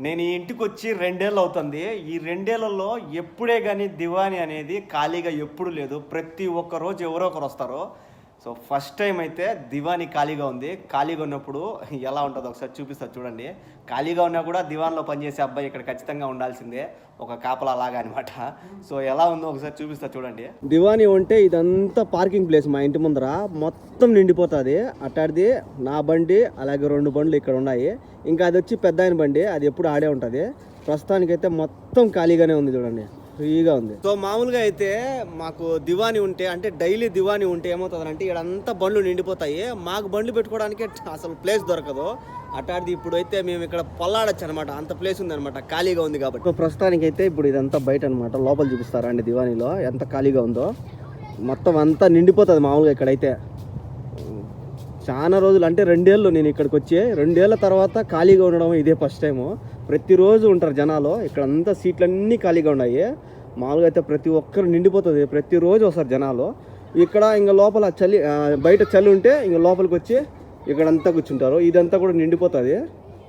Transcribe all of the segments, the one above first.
నేను ఈ ఇంటికి వచ్చి రెండేళ్ళు అవుతుంది ఈ రెండేళ్ళలో ఎప్పుడే కానీ దివాని అనేది ఖాళీగా ఎప్పుడు లేదు. ప్రతి ఒక్క రోజు ఎవరో ఒకరు వస్తారు. సో ఫస్ట్ టైం అయితే దివాని ఖాళీగా ఉంది. ఖాళీగా ఉన్నప్పుడు ఎలా ఉంటుందో ఒకసారి చూపిస్తా చూడండి. ఖాళీగా ఉన్నా కూడా దివాన్లో పనిచేసే అబ్బాయి ఇక్కడ ఖచ్చితంగా ఉండాల్సిందే. ఒక కాపలా లాగా అనమాట సో ఎలా ఉందో ఒకసారి చూపిస్తా చూడండి. దివాని ఉంటే ఇదంతా పార్కింగ్ ప్లేస్ మా ఇంటి ముందర. మొత్తం నిండిపోతుంది. అట్టాడిది నా బండి అలాగే రెండు బండ్లు ఇక్కడ ఉన్నాయి. ఇంకా అది వచ్చి పెద్ద ఆయన బండి. అది ఎప్పుడు ఆడే ఉంటుంది. ప్రస్తుతానికైతే మొత్తం ఖాళీగానే ఉంది చూడండి. ఫ్రీగా ఉంది. సో మామూలుగా అయితే మాకు దివాని ఉంటే అంటే డైలీ దివాని ఉంటే ఏమవుతుందంటే ఇక్కడ అంతా బండ్లు నిండిపోతాయి. మాకు బండ్లు పెట్టుకోవడానికి అసలు ప్లేస్ దొరకదు. అట్లాంటిది ఇప్పుడు అయితే మేము ఇక్కడ పొల్లాడచ్చు అనమాట అంత ప్లేస్ ఉంది అనమాట ఖాళీగా ఉంది కాబట్టి. ప్రస్తుతానికి అయితే ఇప్పుడు ఇదంతా బయట అనమాట లోపల చూపిస్తారా అండి దివానీలో? ఎంత ఖాళీగా ఉందో. మొత్తం అంతా నిండిపోతుంది మామూలుగా ఇక్కడైతే. చాలా రోజులు అంటే రెండేళ్ళు నేను ఇక్కడికి వచ్చి రెండేళ్ళ తర్వాత ఖాళీగా ఉండడం ఇదే ఫస్ట్ టైము ప్రతిరోజు ఉంటారు జనాలు. ఇక్కడ అంతా సీట్లన్నీ ఖాళీగా ఉన్నాయి. మామూలుగా అయితే ప్రతి ఒక్కరు నిండిపోతుంది. ప్రతిరోజు వస్తారు జనాలు. ఇక్కడ ఇంకా లోపల చలి బయట చలి ఉంటే ఇంకా లోపలికి వచ్చి ఇక్కడంతా కూర్చుంటారు. ఇదంతా కూడా నిండిపోతుంది.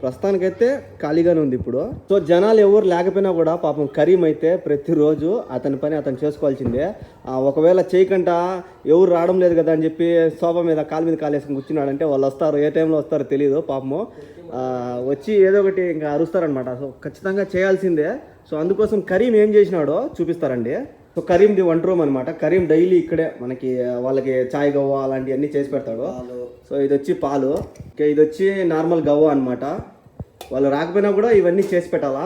ప్రస్తుతానికైతే ఖాళీగానే ఉంది ఇప్పుడు. సో జనాలు ఎవరు లేకపోయినా కూడా పాపం కరీం అయితే ప్రతిరోజు అతని పని అతను చేసుకోవాల్సిందే. ఒకవేళ చేయకుండా ఎవరు రావడం లేదు కదా అని చెప్పి సోఫా మీద కాలు మీద కాలు వేసుకుని కూర్చున్నాడంటే వాళ్ళు వస్తారు. ఏ టైంలో వస్తారో తెలియదు పాపము. వచ్చి ఏదో ఒకటి ఇంకా అరుస్తారనమాట సో ఖచ్చితంగా చేయాల్సిందే. సో అందుకోసం కరీం ఏం చేసినాడో చూపిస్తారండి. సో కరీంది వంట రూమ్ అనమాట కరీం డైలీ ఇక్కడే మనకి వాళ్ళకి చాయ్ గవ్వ అలాంటివన్నీ చేసి పెడతాడు. సో ఇది వచ్చి పాలు. ఇంకా ఇది వచ్చి నార్మల్ గవ్వ అనమాట వాళ్ళు రాకపోయినా కూడా ఇవన్నీ చేసి పెట్టాలా?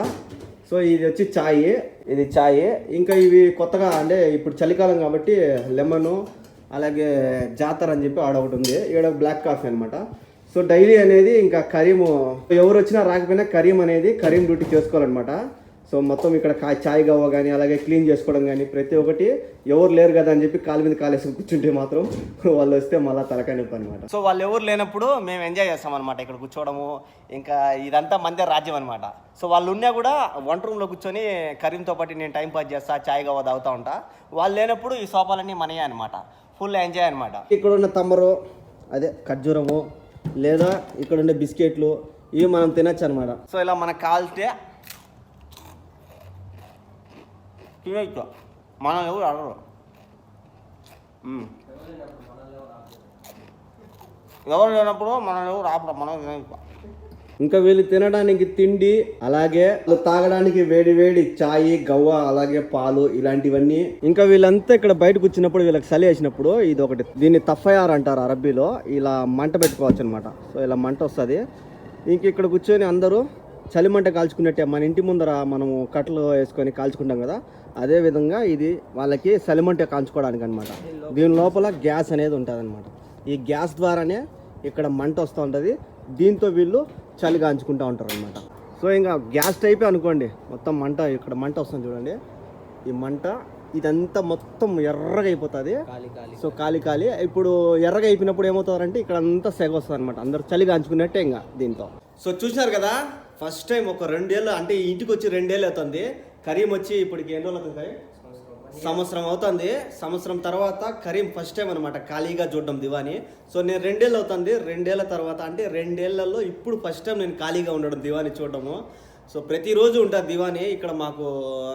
సో ఇది వచ్చి ఛాయ్ ఇది ఛాయ్ ఇంకా ఇవి కొత్తగా అంటే ఇప్పుడు చలికాలం కాబట్టి లెమన్ అలాగే జాతర అని చెప్పి ఆడ ఒకటి ఉంది. ఇక్కడ బ్లాక్ కాఫీ అనమాట సో డైలీ అనేది ఇంకా కరీము ఎవరు వచ్చినా రాకపోయినా కరీం అనేది కరీం డ్యూటీ చేసుకోవాలన్నమాట. సో మొత్తం ఇక్కడ కా చాయ్ గవ్వ కానీ అలాగే క్లీన్ చేసుకోవడం కానీ ప్రతి ఒక్కటి ఎవరు లేరు కదా అని చెప్పి కాలు మీద కాలేసి కూర్చుంటే మాత్రం వాళ్ళు వస్తే మళ్ళీ తలకాయ నొప్పి అనమాట సో వాళ్ళు ఎవరు లేనప్పుడు మేము ఎంజాయ్ చేస్తాం అనమాట ఇక్కడ కూర్చోవడము. ఇంకా ఇదంతా మందే రాజ్యం అనమాట సో వాళ్ళు ఉన్నా కూడా వంట రూమ్లో కూర్చొని కరీంతో పాటు నేను టైం పాస్ చేస్తా చాయ్ గవ్వ తాగుతూ ఉంటా. వాళ్ళు లేనప్పుడు ఈ సోఫాలన్నీ మనయే అనమాట ఫుల్ ఎంజాయ్ అనమాట ఇక్కడ ఉన్న తమ్మరు అదే ఖర్జూరము లేదా ఇక్కడ ఉండే బిస్కెట్లు ఇవి మనం తినచ్చు అనమాట సో ఇలా మనకు కాల్తే తినచ్చు మనం ఎవరు అడగరు. ఎవరు లేనప్పుడు మనం ఎవరు ఆపడం మనం తినచ్చు ఇంకా వీళ్ళు తినడానికి తిండి అలాగే తాగడానికి వేడి వేడి చాయ్ గవ్వ అలాగే పాలు ఇలాంటివన్నీ. ఇంకా వీళ్ళంతా ఇక్కడ బయటకు వచ్చినప్పుడు వీళ్ళకి చలి వేసినప్పుడు ఇది ఒకటి దీన్ని తఫయార్ అంటారు అరబ్బీలో. ఇలా మంట పెట్టుకోవచ్చు అనమాట సో ఇలా మంట వస్తుంది. ఇంక ఇక్కడ కూర్చొని అందరూ చలి మంట కాల్చుకున్నట్టే మన ఇంటి ముందర మనము కట్టలు వేసుకొని కాల్చుకుంటాం కదా అదే విధంగా ఇది వాళ్ళకి చలిమంట కాల్చుకోవడానికి అనమాట దీని లోపల గ్యాస్ అనేది ఉంటుంది ఈ గ్యాస్ ద్వారానే ఇక్కడ మంట వస్తూ ఉంటుంది. దీంతో వీళ్ళు చలి కాంచుకుంటూ ఉంటారు అనమాట సో ఇంకా గ్యాస్ టైపే అనుకోండి మొత్తం మంట ఇక్కడ మంట వస్తుంది చూడండి. ఈ మంట ఇదంతా మొత్తం ఎర్రగా అయిపోతుంది సో కాలి కాలి ఇప్పుడు ఎర్రగా అయిపోయినప్పుడు ఏమవుతారంటే ఇక్కడ అంతా సెగ వస్తుంది అనమాట అందరు చలి కాంచుకున్నట్టే ఇంకా దీంతో. సో చూసినారు కదా ఫస్ట్ టైం ఒక రెండేళ్ళు అంటే ఇంటికి వచ్చి రెండేళ్ళు అవుతుంది. కరీం వచ్చి ఇప్పటికి ఎన్ని రోజులు అవుతుంది సంవత్సరం అవుతుంది. సంవత్సరం తర్వాత కరీం ఫస్ట్ టైం అనమాట ఖాళీగా చూడడం దివాని. సో నేను రెండేళ్ళు అవుతుంది. రెండేళ్ళ తర్వాత అంటే రెండేళ్ళలో ఇప్పుడు ఫస్ట్ టైం నేను ఖాళీగా ఉండడం దివాని చూడడము. సో ప్రతిరోజు ఉంటుంది దివాని. ఇక్కడ మాకు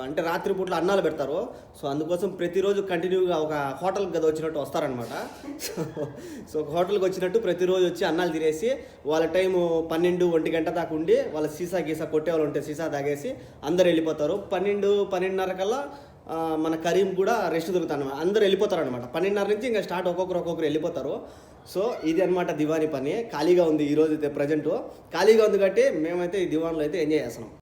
అంటే రాత్రిపూట్ల అన్నాలు పెడతారు. సో అందుకోసం ప్రతిరోజు కంటిన్యూగా ఒక హోటల్ గది వచ్చినట్టు వస్తారనమాట సో సో హోటల్కి వచ్చినట్టు ప్రతిరోజు వచ్చి అన్నాలు తినేసి వాళ్ళ టైము పన్నెండు ఒంటి గంట దాకా ఉండి వాళ్ళ సీసా గీసా కొట్టే వాళ్ళు ఉంటే సీసా తాగేసి అందరు వెళ్ళిపోతారు. పన్నెండు పన్నెండున్నర కల్లా మన కరీం కూడా రెస్ట్ దొరుకుతాను అందరూ వెళ్ళిపోతారు అనమాట పన్నెండున్నర నుంచి ఇంకా స్టార్ట్ ఒక్కొక్కరు ఒక్కొక్కరు వెళ్ళిపోతారు. సో ఇది అనమాట దివానీ పని. ఖాళీగా ఉంది ఈ అయితే ప్రజెంట్ ఖాళీగా ఉంది కాబట్టి మేమైతే ఈ దివాన్లో అయితే ఎంజాయ్ చేస్తున్నాం.